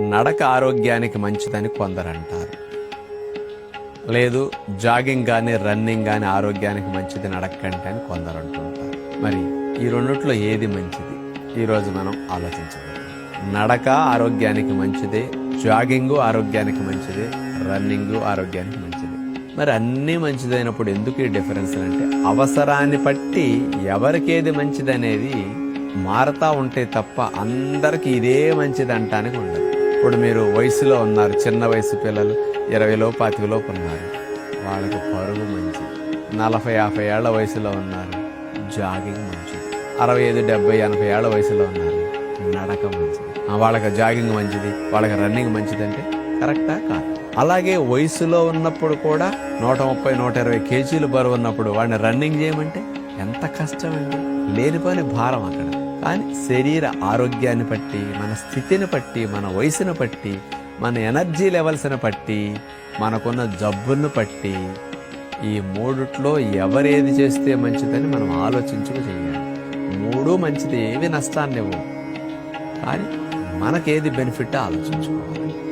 నడక ఆరోగ్యానికి మంచిదని కొందరు అంటారు లేదు జాగింగ్ కానీ రన్నింగ్ కానీ ఆరోగ్యానికి మంచిది నడకంటే అని కొందరు అంటుంటారు మరి ఈ రెండిట్లో ఏది మంచిది? ఈరోజు మనం ఆలోచించగలం నడక ఆరోగ్యానికి మంచిదే జాగింగ్ ఆరోగ్యానికి మంచిదే రన్నింగ్ ఆరోగ్యానికి మంచిది. మరి అన్నీ మంచిదైనప్పుడు ఎందుకు ఈ డిఫరెన్స్ అంటే అవసరాన్ని బట్టి ఎవరికేది మంచిది అనేది మారుతా ఉంటే తప్ప అందరికీ ఇదే మంచిది అంటానికి ఉండదు. ఇప్పుడు మీరు వయసులో ఉన్నారు. చిన్న వయసు పిల్లలు ఇరవైలో పాతికలోపు ఉన్నారు. వాళ్ళకి పరుగు మంచిది నలభై యాభై ఏళ్ళ వయసులో ఉన్నారు. జాగింగ్ మంచిది అరవై ఐదు డెబ్బై ఎనభై ఏళ్ళ వయసులో ఉన్నారు. నడక మంచిది. వాళ్ళకి జాగింగ్ మంచిది. వాళ్ళకి రన్నింగ్ మంచిది అంటే కరెక్టా కాదు. అలాగే వయసులో ఉన్నప్పుడు కూడా నూట ముప్పై నూట ఇరవై కేజీలు బరువు ఉన్నప్పుడు వాడిని రన్నింగ్ చేయమంటే ఎంత కష్టమండి. లేనిపోని భారం అక్కడ. కానీ శరీర ఆరోగ్యాన్ని బట్టి మన స్థితిని బట్టి మన వయసును బట్టి మన ఎనర్జీ లెవెల్స్ని బట్టి మనకున్న జబ్బులను బట్టి ఈ మూడిట్లో ఎవరేది చేస్తే మంచిదని మనం ఆలోచించుకు చేయాలి. మూడు మంచిది ఏవి నష్టాన్ని ఇవ్వవు. కానీ మనకేది బెనిఫిట్ ఆలోచించుకోవాలి.